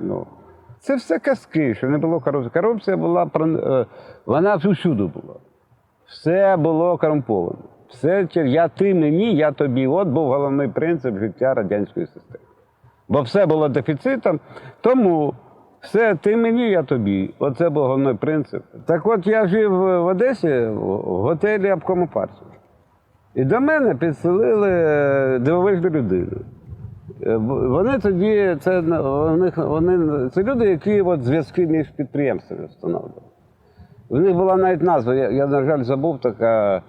ну, Це все казки, що не було корупції. Корупція була е, вона всюди була. Все було корумповано. Все я ти мені, я тобі. От був головний принцип життя радянської системи. Бо все було дефіцитом, тому все ти мені, я тобі. Оце був головний принцип. Так от я жив в Одесі в готелі обкому. І до мене підселили дивовижну людину. Е, в- Вони тоді, це них, вони, це люди, які от зв'язки між підприємствами встановлювали. У них була навіть назва, я, я на жаль, забув така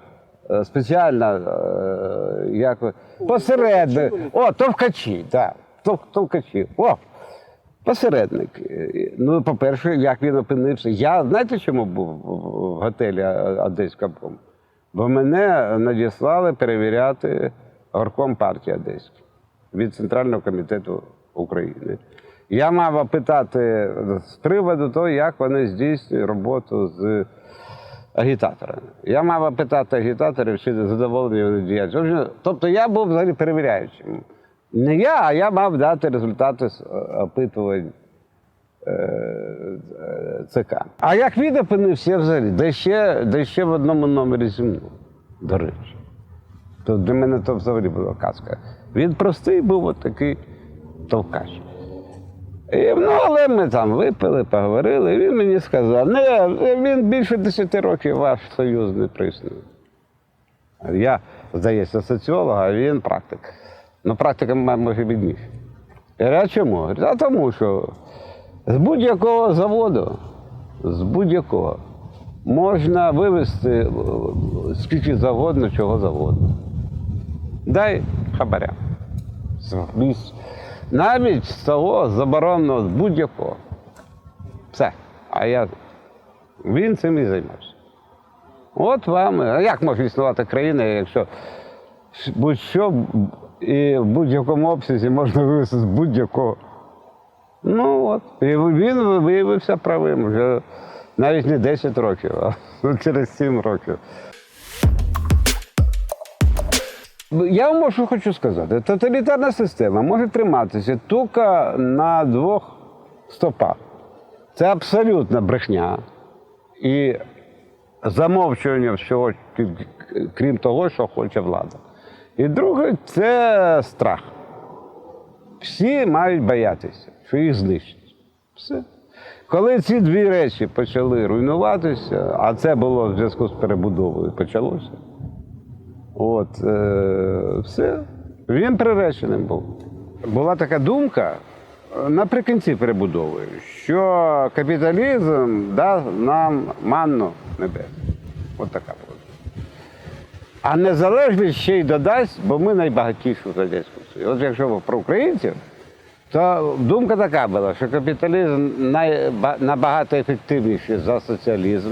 е, спеціальна, е, як посередник. О, товкачі, так. Тов, товкачі. О! Посередник. Ну, по-перше, як він опинився. Я знаєте, чому був в в готелі Одеському? Бо мене надіслали перевіряти горком партії Одеської від Центрального комітету України. Я мав опитати з приводу того, як вони здійснюють роботу з агітаторами. Я мав опитати агітаторів, чи задоволені вони діяльністю. Тобто я був взагалі перевіряючим. Не я, а я мав дати результати е, опитувань е, е, ЦК. А як він опинився взагалі? Де ще, де ще в одному номері зі мною, до речі. То для мене то взагалі була казка. Він простий був от такий товкач. І, ну, але ми там випили, поговорили, і він мені сказав, не, він більше 10 років ваш союз не приснує. Я, здається, соціолог, а він практик. Ну, практика може бідніше. А чому? А тому що з будь-якого заводу, з будь-якого, можна вивезти скільки завгодно, чого завгодно. Дай хабаря. Навіть з того з будь-якого. Все. А я. Він цим і займався. От вам. А як може існувати країна, якщо будь-що і в будь-якому обсязі можна вивезти з будь-якого. Ну от. І він виявився правим вже навіть не 10 років, а через 7 років. Я вам що хочу сказати. Тоталітарна система може триматися тільки на двох стопах. Це абсолютна брехня і замовчування всього, крім того, що хоче влада. І друге це страх. Всі мають боятися, що їх знищать. Все. Коли ці дві речі почали руйнуватися, а це було в зв'язку з перебудовою, почалося. От, е, все. Він приреченим був. Була така думка е, наприкінці перебудови, що капіталізм дасть нам манну небесну. От така була. А незалежність ще й додасть, бо ми найбагатіші в Радянському Союзі. От якщо про українців, то думка така була, що капіталізм набагато ефективніший за соціалізм.